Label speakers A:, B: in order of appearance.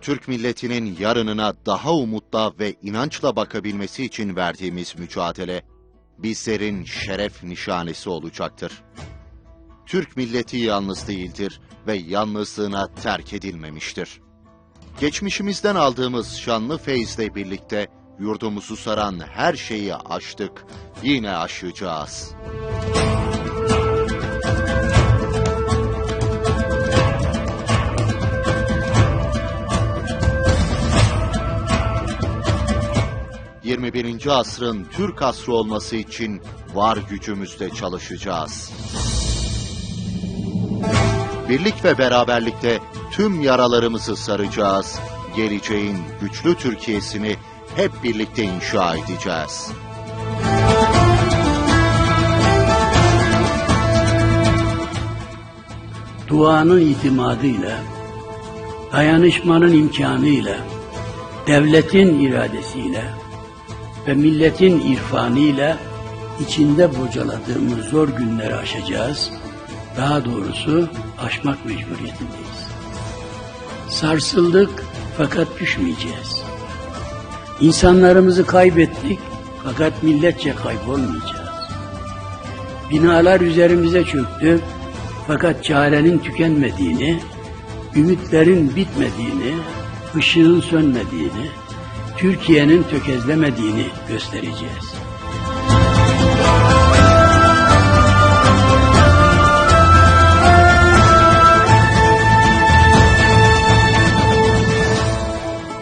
A: Türk milletinin yarınına daha umutla ve inançla bakabilmesi için verdiğimiz mücadele, bizlerin şeref nişanesi olacaktır. Türk milleti yalnız değildir ve yalnızlığına terk edilmemiştir. Geçmişimizden aldığımız şanlı feyizle birlikte yurdumuzu saran her şeyi aştık, yine aşacağız. ...21. asrın Türk asrı olması için var gücümüzle çalışacağız. Birlik ve beraberlikte tüm yaralarımızı saracağız. Geleceğin güçlü Türkiye'sini hep birlikte inşa edeceğiz.
B: duanın itimadıyla, dayanışmanın imkanıyla, devletin iradesiyle ve milletin irfanıyla içinde bocaladığımız zor günleri aşacağız. Daha doğrusu aşmak mecburiyetindeyiz. Sarsıldık fakat düşmeyeceğiz. İnsanlarımızı kaybettik fakat milletçe kaybolmayacağız. Binalar üzerimize çöktü fakat çarenin tükenmediğini, ümitlerin bitmediğini, ışığın sönmediğini, Türkiye'nin tökezlemediğini göstereceğiz.